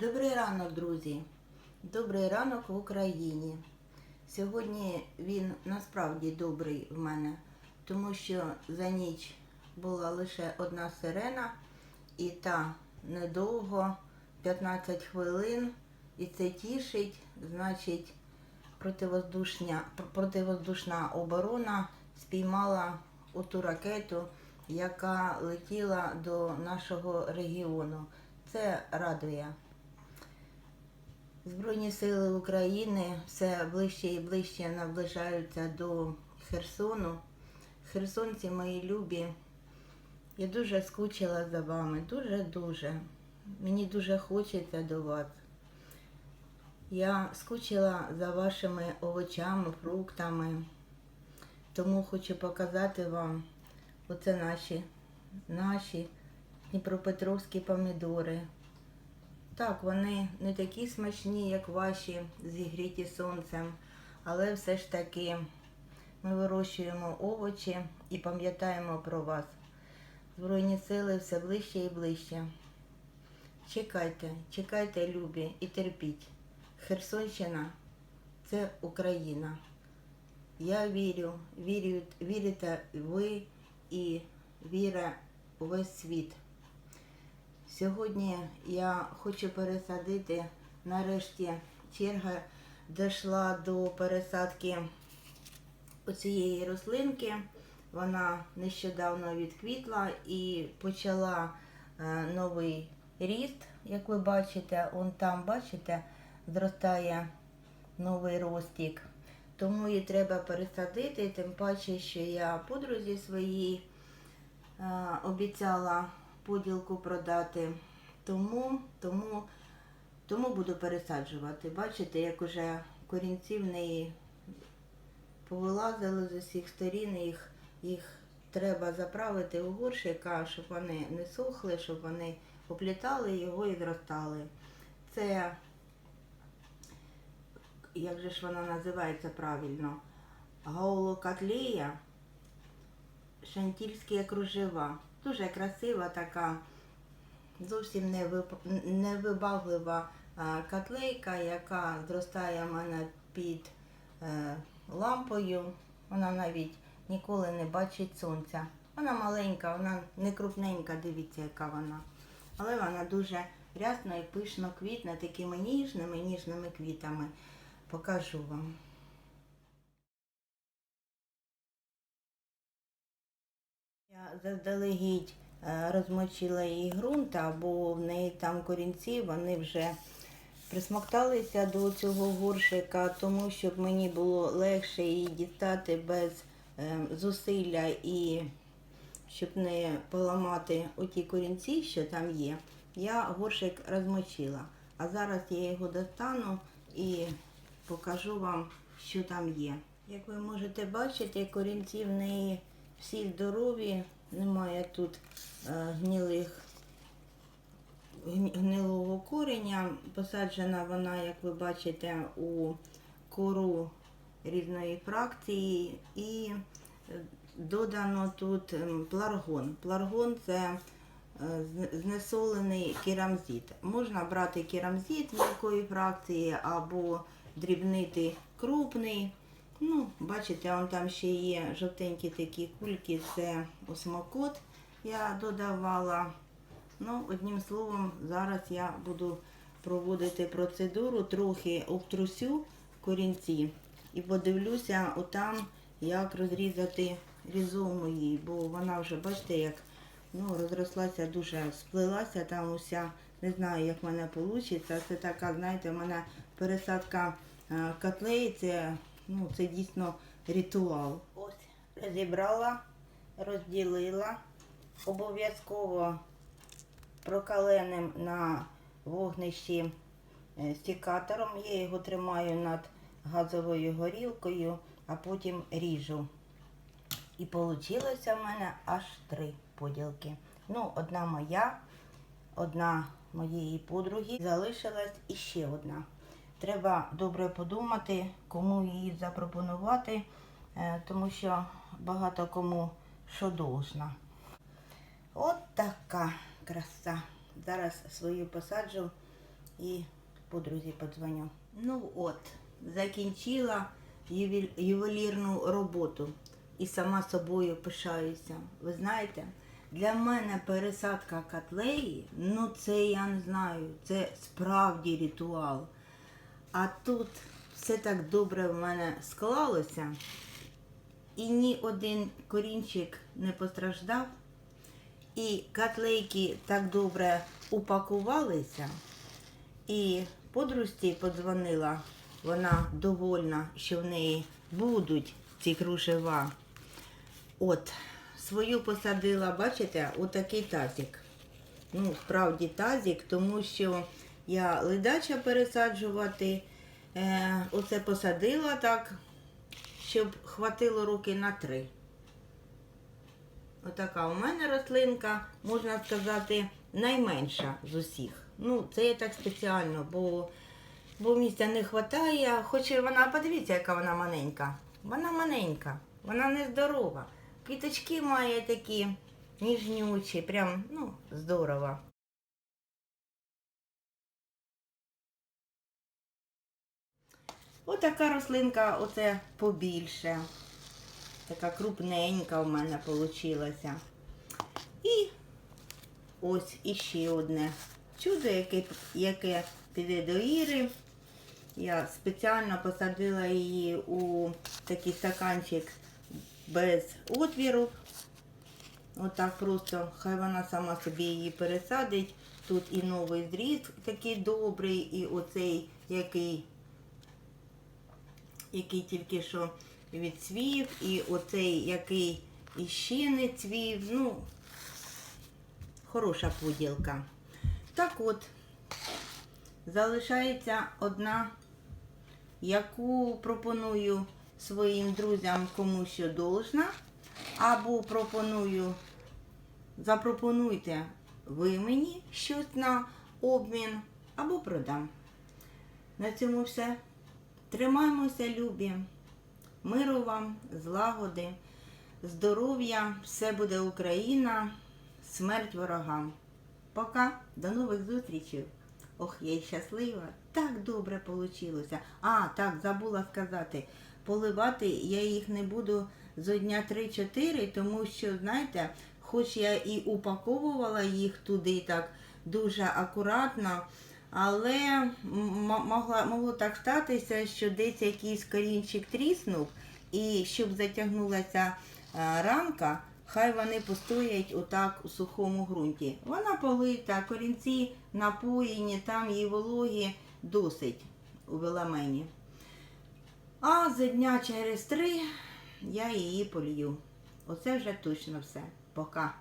Добрий ранок, друзі! Добрий ранок в Україні. Сьогодні він насправді добрий в мене, тому що за ніч була лише одна сирена, і та недовго, 15 хвилин, і це тішить, значить, противоздушня, противоздушна оборона спіймала оту ракету, яка летіла до нашого регіону. Це радує. Збройні сили України все ближче і ближче наближаються до Херсону. Херсонці мої любі, я дуже скучила за вами, дуже-дуже. Мені дуже хочеться до вас. Я скучила за вашими овочами, фруктами. Тому хочу показати вам оце наші, наші дніпропетровські помідори. Так, вони не такі смачні, як ваші, зігріті сонцем, але все ж таки ми вирощуємо овочі і пам'ятаємо про вас. Збройні сили все ближче і ближче. Чекайте, чекайте, любі, і терпіть. Херсонщина це Україна. Я вірю, вірю, вірите ви і віра увесь світ. Сьогодні я хочу пересадити, нарешті черга дійшла до пересадки оцієї рослинки. Вона нещодавно відквітла і почала е, новий ріст, як ви бачите, он там, бачите, зростає новий ростик. Тому її треба пересадити, тим паче, що я подрузі своїй е, обіцяла поділку продати. Тому, тому, тому буду пересаджувати. Бачите, як уже корінці в неї повилазили з усіх сторін, їх, їх треба заправити у горщика, щоб вони не сохли, щоб вони оплітали його і зростали. Це, як же ж вона називається правильно? Гаулокатлея, шантільські кружева. Дуже красива така, зовсім невибаглива котлейка, яка зростає в мене під е, лампою. Вона навіть ніколи не бачить сонця. Вона маленька, вона не крупненька, дивіться, яка вона. Але вона дуже рясно і пишно квітне такими ніжними, ніжними квітами. Покажу вам. Заздалегідь е, розмочила її ґрунт, бо в неї там корінці, вони вже присмокталися до цього горшика, тому щоб мені було легше її дістати без е, зусилля і щоб не поламати оті корінці, що там є. Я горшик розмочила. А зараз я його достану і покажу вам, що там є. Як ви можете бачити, корінці в неї всі здорові, немає тут е, гнилих гнилого кореня. Посаджена вона, як ви бачите, у кору різної фракції і е, додано тут ем, пларгон. Пларгон це е, знесолений керамзит. Можна брати керамзит м'якої фракції або дрібнити крупний. Ну, бачите, он там ще є жовтенькі такі кульки, це осмокот я додавала. Ну, одним словом, зараз я буду проводити процедуру, трохи обтрусю корінці і подивлюся отам, як розрізати різому її, бо вона вже, бачите, як ну, розрослася дуже, сплилася там уся. Не знаю, як в мене вийде. Це така, знаєте, в мене пересадка е, котлей, це, ну, це дійсно ритуал. Ось, розібрала, розділила. Обов'язково прокаленим на вогнищі е, стікатором. Я його тримаю над газовою горілкою, а потім ріжу. І вийшло в мене аж три поділки. Ну, одна моя, одна моєї подруги. Залишилась іще одна. Треба добре подумати, кому її запропонувати, е, тому що багато кому що должна. От така краса. Зараз свою посаджу і подрузі подзвоню. Ну от, закінчила ювел- ювелірну роботу і сама собою пишаюся. Ви знаєте, для мене пересадка котлеї, ну це я не знаю, це справді ритуал. А тут все так добре в мене склалося, і ні один корінчик не постраждав, і котлейки так добре упакувалися. І подружці подзвонила, вона довольна, що в неї будуть ці кружева. От, свою посадила, бачите, отакий тазик. Ну, справді тазик, тому що я ледача пересаджувати. Е, оце посадила так, щоб хватило руки на три. Отака у мене рослинка, можна сказати, найменша з усіх. Ну, це я так спеціально, бо, бо місця не вистачає. Хоч і вона, подивіться, яка вона маленька. Вона маленька, вона нездорова. Квіточки має такі ніжнючі, прям, ну, здорово. Отака рослинка, оце побільше. Така крупненька у мене вийшла. І ось іще одне чудо, яке, яке піде до Іри. Я спеціально посадила її у такий стаканчик без отвіру. Отак просто хай вона сама собі її пересадить. Тут і новий зріз такий добрий, і оцей, який, який тільки що відцвів, і оцей, який іще не цвів. Ну, хороша поділка. Так от, залишається одна, яку пропоную своїм друзям кому що должна, або пропоную, запропонуйте ви мені щось на обмін, або продам. На цьому все. Тримаймося, любі. Миру вам, злагоди, здоров'я, все буде Україна, смерть ворогам. Пока, до нових зустрічей. Ох, я й щаслива. Так добре вийшло. А, так, забула сказати. Поливати я їх не буду зо дня 3-4, тому що, знаєте, хоч я і упаковувала їх туди так дуже акуратно, але могла, могло так статися, що десь якийсь корінчик тріснув, і щоб затягнулася е, рамка, хай вони постоять отак у сухому ґрунті. Вона полита, корінці напоїні, там її вологі досить у веламені. А за дня через три я її полью. Оце вже точно все. Пока.